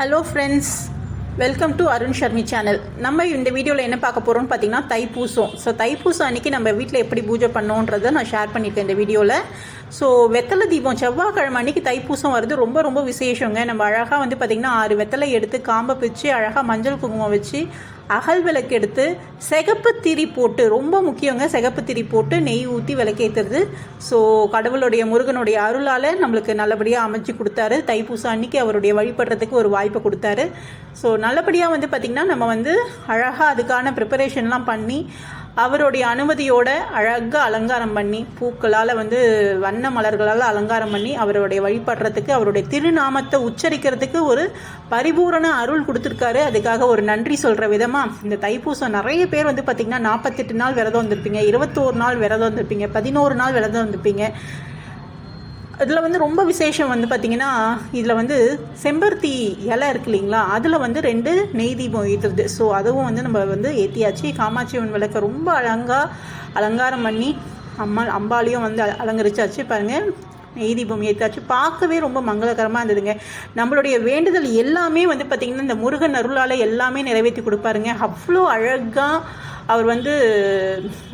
Hello friends welcome to Arun Sharmi channel நம்ம இந்த வீடியோவில் என்ன பார்க்க போகிறோம்னு பார்த்தீங்கன்னா தைப்பூசம். ஸோ தைப்பூசம் அன்றைக்கி நம்ம வீட்டில் எப்படி பூஜை பண்ணோன்றதை நான் ஷேர் பண்ணியிருக்கேன் இந்த வீடியோவில் ஸோ வெத்தலை தீபம் செவ்வாய்க்கிழமை அன்றைக்கி தைப்பூசம் வருது. ரொம்ப ரொம்ப விசேஷங்க. நம்ம அழகாக வந்து பார்த்திங்கன்னா ஆறு வெத்தலை எடுத்து காம்பை பிச்சு அழகாக மஞ்சள் குங்குமம் வச்சு அகல் விளக்கு எடுத்து சிகப்பு திரி போட்டு ரொம்ப முக்கியங்க சிகப்பு திரி போட்டு நெய் ஊற்றி விளக்கேற்றுறது ஸோ கடவுளுடைய முருகனுடைய அருளால் நம்மளுக்கு நல்லபடியாக அமைச்சு கொடுத்தாரு. தைப்பூசம் அன்னைக்கு அவருடைய வழிபடுறதுக்கு ஒரு வாய்ப்பை கொடுத்தாரு. ஸோ நல்லபடியாக வந்து பார்த்திங்கன்னா நம்ம வந்து அழகாக அதுக்கான ப்ரிப்பரேஷன்லாம் பண்ணி அவருடைய அனுமதியோட அழகாக அலங்காரம் பண்ணி பூக்களால் வந்து வண்ண மலர்களால் அலங்காரம் பண்ணி அவருடைய வழிபடுறதுக்கு அவருடைய திருநாமத்தை உச்சரிக்கிறதுக்கு ஒரு பரிபூரண அருள் கொடுத்துருக்காரு. அதுக்காக ஒரு நன்றி சொல்கிற விதமாக இந்த தைப்பூசம் நிறைய பேர் வந்து பார்த்திங்கன்னா நாற்பத்தெட்டு நாள் விரதம் வந்திருப்பீங்க இருபத்தோரு நாள் விரதம் வந்திருப்பீங்க பதினோரு நாள் விரதம் வந்திருப்பீங்க இதில் வந்து ரொம்ப விசேஷம் வந்து பார்த்திங்கன்னா இதில் வந்து செம்பருத்தி இலை இருக்கு இல்லைங்களா? அதில் வந்து ரெண்டு நெய் தீபம் ஏற்றுறது. ஸோ அதுவும் வந்து நம்ம வந்து ஏற்றியாச்சு காமாட்சி அம்மன் விளக்க ரொம்ப அழகாக அலங்காரம் பண்ணி அம்மா அம்பாலையும் வந்து அலங்கரிச்சாச்சு பாருங்கள் நெய் தீபம் ஏற்றாச்சு பார்க்கவே ரொம்ப மங்களகரமாக இருந்ததுங்க. நம்மளுடைய வேண்டுதல் எல்லாமே வந்து பார்த்திங்கன்னா இந்த முருகன் அருளால் எல்லாமே நிறைவேற்றி கொடுப்பாருங்க. அவ்வளோ அழகாக அவர் வந்து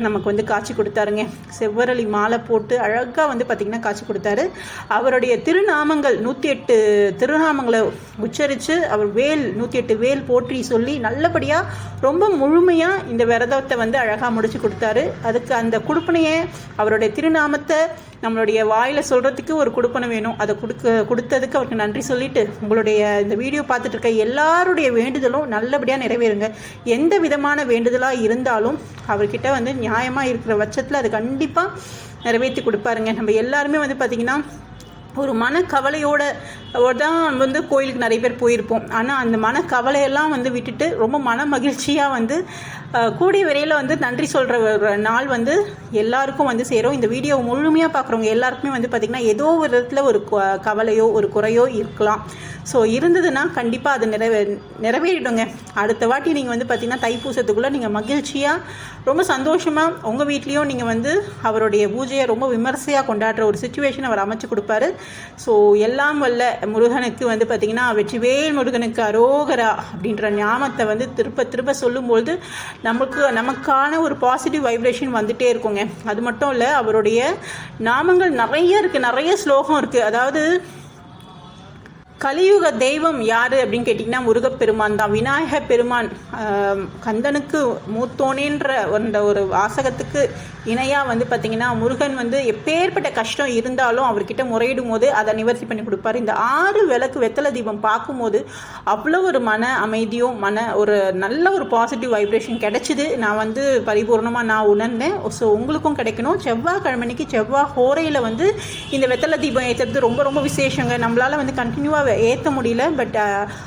நமக்கு வந்து காட்சி கொடுத்தாருங்க. செவ்வரளி மாலை போட்டு அழகாக வந்து பார்த்திங்கன்னா காட்சி கொடுத்தாரு. அவருடைய திருநாமங்கள் நூற்றி எட்டு திருநாமங்களை உச்சரித்து அவர் வேல் நூற்றி எட்டு வேல் போற்றி சொல்லி நல்லபடியாக ரொம்ப முழுமையாக இந்த விரதத்தை வந்து அழகாக முடிச்சு கொடுத்தாரு. அதுக்கு அந்த குடுப்பனையை அவருடைய திருநாமத்தை நம்மளுடைய வாயில் சொல்கிறதுக்கு ஒரு குடுப்பனை வேணும். அதை கொடுக்க கொடுத்ததுக்கு அவருக்கு நன்றி சொல்லிட்டு உங்களுடைய இந்த வீடியோ பார்த்துட்டு இருக்க எல்லாருடைய வேண்டுதலும் நல்லபடியாக நிறைவேறுங்க. எந்த விதமான வேண்டுதலாக இருந்து இருந்தாலும் அவர்கிட்ட வந்து நியாயமாக இருக்கிற பட்சத்தில் அது கண்டிப்பாக நிறைவேற்றி கொடுப்பாருங்க. நம்ம எல்லாருமே வந்து பார்த்திங்கன்னா ஒரு மன கவலையோட தான் வந்து கோயிலுக்கு நிறைய பேர் போயிருப்போம். ஆனால் அந்த மன கவலையெல்லாம் வந்து விட்டுட்டு ரொம்ப மன மகிழ்ச்சியாக வந்து கூடிய விரையில் வந்து நன்றி சொல்கிற ஒரு நாள் வந்து எல்லாருக்கும் வந்து சேரும். இந்த வீடியோ முழுமையாக பார்க்குறவங்க எல்லாருக்குமே வந்து பார்த்திங்கன்னா ஏதோ ஒரு விதத்தில் ஒரு கவலையோ ஒரு குறையோ இருக்கலாம். ஸோ இருந்ததுன்னா கண்டிப்பாக அது நிறைவே நிறைவேறிடுங்க. அடுத்த வாட்டி நீங்கள் வந்து பார்த்திங்கன்னா தைப்பூசத்துக்குள்ளே நீங்கள் மகிழ்ச்சியாக ரொம்ப சந்தோஷமாக உங்கள் வீட்லேயும் நீங்கள் வந்து அவருடைய பூஜையை ரொம்ப விமர்சையாக கொண்டாடுற ஒரு சுச்சுவேஷன் அவர் அமைச்சு கொடுப்பாரு. ஸோ எல்லாம் வல்ல முருகனுக்கு வந்து பார்த்திங்கன்னா வெற்றிவேல் முருகனுக்கு அரோகரா அப்படின்ற ஞாபகத்தை வந்து திருப்ப திருப்ப சொல்லும்பொழுது நமக்கு நமக்கான ஒரு பாசிட்டிவ் வைப்ரேஷன் வந்துட்டே இருக்குங்க. அது மட்டும் இல்லை அவருடைய நாமங்கள் நிறைய இருக்குது நிறைய ஸ்லோகம் இருக்குது அதாவது கலியுக தெய்வம் யார் அப்படின்னு கேட்டிங்கன்னா முருகப்பெருமான் தான். விநாயக பெருமான் கந்தனுக்கு மூத்தோனேன்ற அந்த ஒரு வாசகத்துக்கு இணையாக வந்து பார்த்திங்கன்னா முருகன் வந்து எப்பேற்பட்ட கஷ்டம் இருந்தாலும் அவர்கிட்ட முறையிடும் போது அதை நிவர்த்தி பண்ணி கொடுப்பாரு. இந்த ஆறு விளக்கு வெத்தலை தீபம் பார்க்கும்போது அவ்வளோ ஒரு மன அமைதியும் மன ஒரு நல்ல ஒரு பாசிட்டிவ் வைப்ரேஷன் கிடைச்சிது. நான் வந்து பரிபூர்ணமாக நான் உணர்ந்தேன். ஸோ உங்களுக்கும் கிடைக்கணும். செவ்வாய்க்கிழமைக்கு செவ்வாய் ஹோரையில் வந்து இந்த வெத்தலை தீபம் ஏற்றுறது ரொம்ப ரொம்ப விசேஷங்க. நம்மளால் வந்து கண்டினியூவாக ஏற்ற முடியல பட்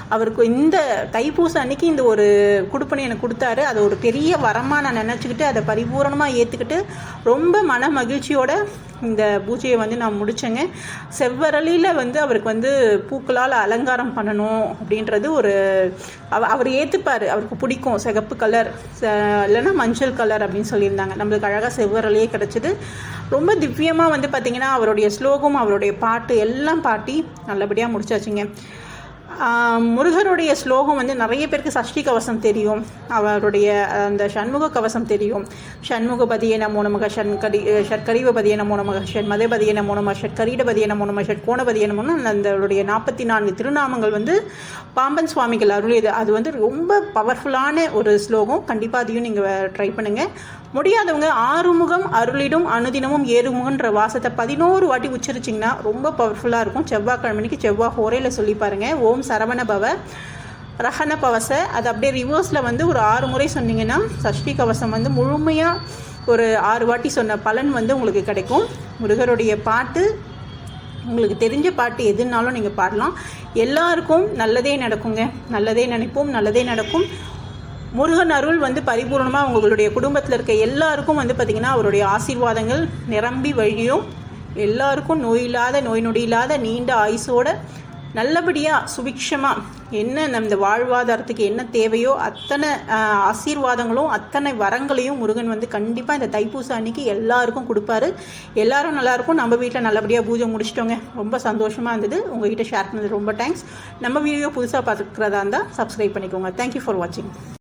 அவருக்கு இந்த தைப்பூசம் அன்னைக்கு இந்த ஒரு குடுப்பனை எனக்கு கொடுத்தாரு. அதை ஒரு பெரிய வரமாக நான் நினச்சிக்கிட்டு அதை பரிபூரணமாக ஏற்றுக்கிட்டு ரொம்ப மன மகிழ்ச்சியோட இந்த பூஜையை வந்து நான் முடித்தேங்க செவ்வரளியில் வந்து அவருக்கு வந்து பூக்களால் அலங்காரம் பண்ணணும் அப்படின்றது ஒரு அவர் ஏற்றுப்பார் அவருக்கு பிடிக்கும். சிகப்பு கலர் இல்லைன்னா மஞ்சள் கலர் அப்படின்னு சொல்லியிருந்தாங்க. நம்மளுக்கு அழகாக செவ்வரளியே கிடச்சிது. ரொம்ப திவ்யமாக வந்து பார்த்திங்கன்னா அவருடைய ஸ்லோகம் அவருடைய பாட்டு எல்லாம் பாட்டி நல்லபடியாக முடிச்சாச்சுங்க. முருகருடைய ஸ்லோகம் வந்து நிறைய பேருக்கு சஷ்டி கவசம் தெரியும். அவருடைய அந்த சண்முக கவசம் தெரியும். சண்முகபதியே நமோ நமக ஷண்கரி ஷட்கரீவபதியே நமோ நமக ஷண்மதபதியே நமோ நம ஷட்கரீடபதியே நமோ நம ஷட்கோணபதியே நமோ அந்தவருடைய நாற்பத்தி நான்கு திருநாமங்கள் வந்து பாம்பன் சுவாமிகள் அருளியது. அது வந்து ரொம்ப பவர்ஃபுல்லான ஒரு ஸ்லோகம். கண்டிப்பாக அதையும் நீங்கள் ட்ரை பண்ணுங்கள் முடியாதவங்க ஆறுமுகம் அருளிடும் அனுதினமும் ஏறுமுகன்ற வாசத்தை பதினோரு வாட்டி உச்சரிச்சிங்கன்னா ரொம்ப பவர்ஃபுல்லாக இருக்கும். செவ்வாய்க்கிழமைக்கு செவ்வாய் ஹோரையில் சொல்லி பாருங்கள் ஓம் சரவண பவ ரஹன பவச. அது அப்படியே ரிவர்ஸில் வந்து ஒரு ஆறு முறை சொன்னீங்கன்னா சஷ்டி கவசம் வந்து முழுமையாக ஒரு ஆறு வாட்டி சொன்ன பலன் வந்து உங்களுக்கு கிடைக்கும். முருகருடைய பாட்டு உங்களுக்கு தெரிஞ்ச பாட்டு எதுனாலும் நீங்கள் பாடலாம். எல்லாருக்கும் நல்லதே நடக்குங்க. நல்லதே நினைப்போம் நல்லதே நடக்கும். முருகன் அருள் வந்து பரிபூர்ணமாக உங்களுடைய குடும்பத்தில் இருக்க எல்லாருக்கும் வந்து பார்த்திங்கன்னா அவருடைய ஆசீர்வாதங்கள் நிரம்பி வழியும். எல்லாருக்கும் நோய் இல்லாத நோய் நொடி இல்லாத நீண்ட ஆயுசோட நல்லபடியாக சுபிக்ஷமாக என்ன நம்ம வாழ்வாதாரத்துக்கு என்ன தேவையோ அத்தனை ஆசீர்வாதங்களும் அத்தனை வரங்களையும் முருகன் வந்து கண்டிப்பாக இந்த தைப்பூச அன்னைக்கு எல்லாருக்கும் கொடுப்பாரு. எல்லாரும் நல்லாயிருக்கும் நம்ம வீட்டில் நல்லபடியாக பூஜை முடிச்சிட்டோங்க. ரொம்ப சந்தோஷமாக இருந்தது. உங்ககிட்ட ஷேர் பண்ணது ரொம்ப தேங்க்ஸ் நம்ம வீடியோ புதுசாக பார்க்குறதா இருந்தால் சப்ஸ்கிரைப் பண்ணிக்கோங்க. தேங்க்யூ ஃபார் வாட்சிங்